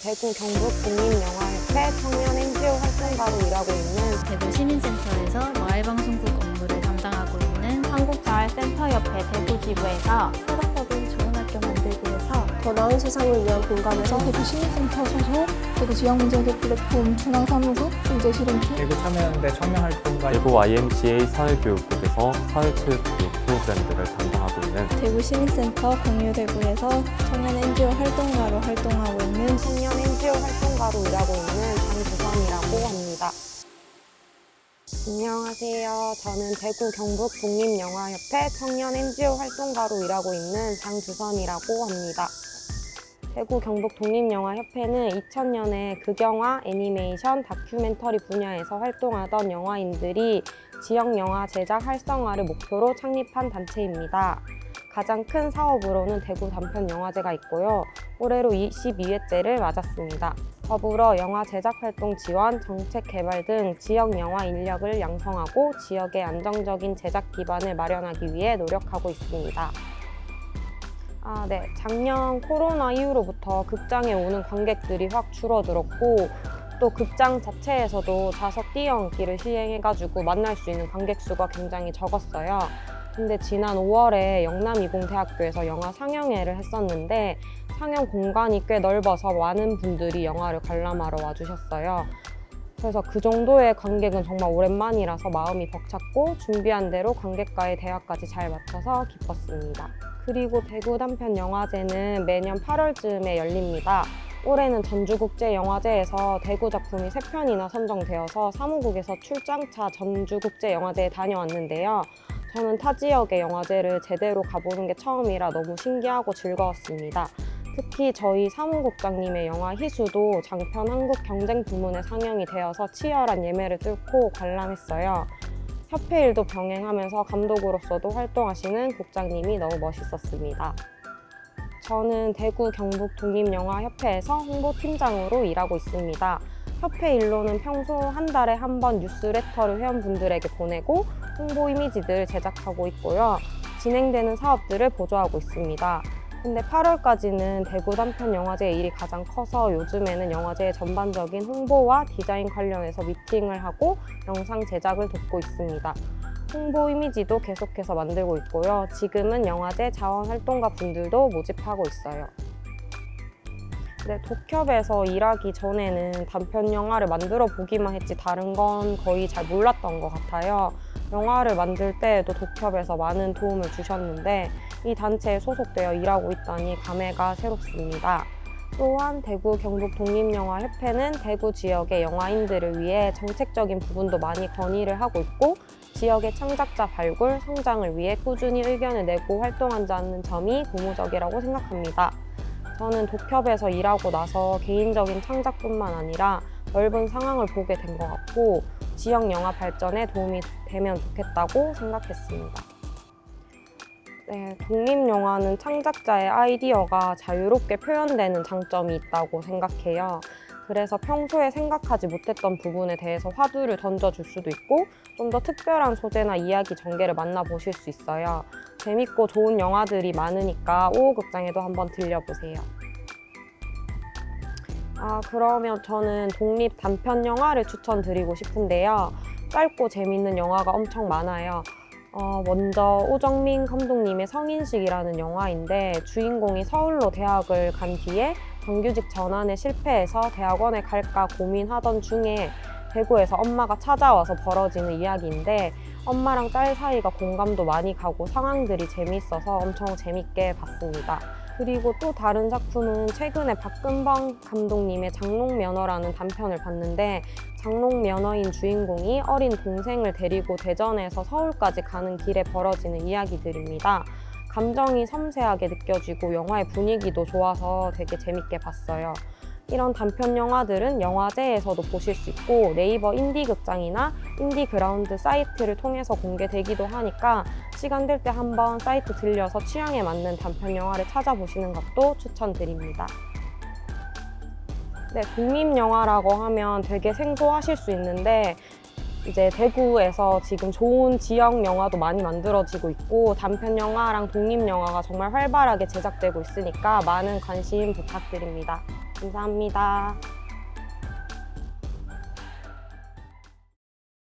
대구 경북 독립영화협회 청년 NGO 활동가로 일하고 있는 대구 시민센터에서 마을 방송국 업무를 담당하고 있는 한국자활센터협회 대구 지부에서 소득적 더 나은 세상을 위한 공감에서 대구 시민센터 소속 대구 지역문제개 플랫폼 중앙사무국 인재실험팀 대구 참여연대 청년활동가 대구 YMCA 사회교육국에서 사회체육 교육 프로그램들을 담당하고 있는 대구 시민센터 공유대구에서 청년 NGO 활동가로 활동하고 있는 청년 NGO 활동가로 일하고 있는 장주선이라고 합니다. 안녕하세요. 저는 대구 경북 독립영화협회 청년 NGO 활동가로 일하고 있는 장주선이라고 합니다. 대구 경북 독립영화협회는 2000년에 극영화, 애니메이션, 다큐멘터리 분야에서 활동하던 영화인들이 지역 영화 제작 활성화를 목표로 창립한 단체입니다. 가장 큰 사업으로는 대구 단편 영화제가 있고요. 올해로 22회째를 맞았습니다. 더불어 영화 제작 활동 지원, 정책 개발 등 지역 영화 인력을 양성하고 지역의 안정적인 제작 기반을 마련하기 위해 노력하고 있습니다. 아, 네. 작년 코로나 이후로부터 극장에 오는 관객들이 확 줄어들었고 또 극장 자체에서도 좌석 띄어앉기를 시행해가지고 만날 수 있는 관객 수가 굉장히 적었어요. 근데 지난 5월에 영남이공대학교에서 영화 상영회를 했었는데 상영 공간이 꽤 넓어서 많은 분들이 영화를 관람하러 와주셨어요. 그래서 그 정도의 관객은 정말 오랜만이라서 마음이 벅찼고 준비한 대로 관객과의 대화까지 잘 맞춰서 기뻤습니다. 그리고 대구 단편 영화제는 매년 8월쯤에 열립니다. 올해는 전주국제영화제에서 대구 작품이 3편이나 선정되어서 사무국에서 출장차 전주국제영화제에 다녀왔는데요. 저는 타 지역의 영화제를 제대로 가보는 게 처음이라 너무 신기하고 즐거웠습니다. 특히 저희 사무국장님의 영화 희수도 장편 한국 경쟁 부문에 상영이 되어서 치열한 예매를 뚫고 관람했어요. 협회 일도 병행하면서 감독으로서도 활동하시는 국장님이 너무 멋있었습니다. 저는 대구 경북 독립영화협회에서 홍보팀장으로 일하고 있습니다. 협회 일로는 평소 한 달에 한 번 뉴스레터를 회원분들에게 보내고 홍보 이미지들 제작하고 있고요. 진행되는 사업들을 보조하고 있습니다. 근데 8월까지는 대구 단편 영화제 일이 가장 커서 요즘에는 영화제의 전반적인 홍보와 디자인 관련해서 미팅을 하고 영상 제작을 돕고 있습니다. 홍보 이미지도 계속해서 만들고 있고요. 지금은 영화제 자원활동가 분들도 모집하고 있어요. 네, 독협에서 일하기 전에는 단편 영화를 만들어 보기만 했지 다른 건 거의 잘 몰랐던 것 같아요. 영화를 만들 때에도 독협에서 많은 도움을 주셨는데 이 단체에 소속되어 일하고 있다니 감회가 새롭습니다. 또한 대구 경북 독립영화협회는 대구 지역의 영화인들을 위해 정책적인 부분도 많이 건의를 하고 있고 지역의 창작자 발굴, 성장을 위해 꾸준히 의견을 내고 활동한다는 점이 고무적이라고 생각합니다. 저는 독협에서 일하고 나서 개인적인 창작뿐만 아니라 넓은 상황을 보게 된 것 같고 지역 영화 발전에 도움이 되면 좋겠다고 생각했습니다. 네, 독립영화는 창작자의 아이디어가 자유롭게 표현되는 장점이 있다고 생각해요. 그래서 평소에 생각하지 못했던 부분에 대해서 화두를 던져줄 수도 있고 좀 더 특별한 소재나 이야기 전개를 만나보실 수 있어요. 재밌고 좋은 영화들이 많으니까 오호극장에도 한번 들려보세요. 아, 그러면 저는 독립 단편 영화를 추천드리고 싶은데요. 짧고 재밌는 영화가 엄청 많아요. 어, 먼저 오정민 감독님의 성인식이라는 영화인데 주인공이 서울로 대학을 간 뒤에 정규직 전환에 실패해서 대학원에 갈까 고민하던 중에 대구에서 엄마가 찾아와서 벌어지는 이야기인데 엄마랑 딸 사이가 공감도 많이 가고 상황들이 재밌어서 엄청 재밌게 봤습니다. 그리고 또 다른 작품은 최근에 박근방 감독님의 장롱면허라는 단편을 봤는데 장롱면허인 주인공이 어린 동생을 데리고 대전에서 서울까지 가는 길에 벌어지는 이야기들입니다. 감정이 섬세하게 느껴지고 영화의 분위기도 좋아서 되게 재밌게 봤어요. 이런 단편 영화들은 영화제에서도 보실 수 있고 네이버 인디 극장이나 인디 그라운드 사이트를 통해서 공개되기도 하니까 시간 될 때 한번 사이트 들려서 취향에 맞는 단편 영화를 찾아보시는 것도 추천드립니다. 네, 독립 영화라고 하면 되게 생소하실 수 있는데 이제 대구에서 지금 좋은 지역 영화도 많이 만들어지고 있고 단편 영화랑 독립 영화가 정말 활발하게 제작되고 있으니까 많은 관심 부탁드립니다. 감사합니다.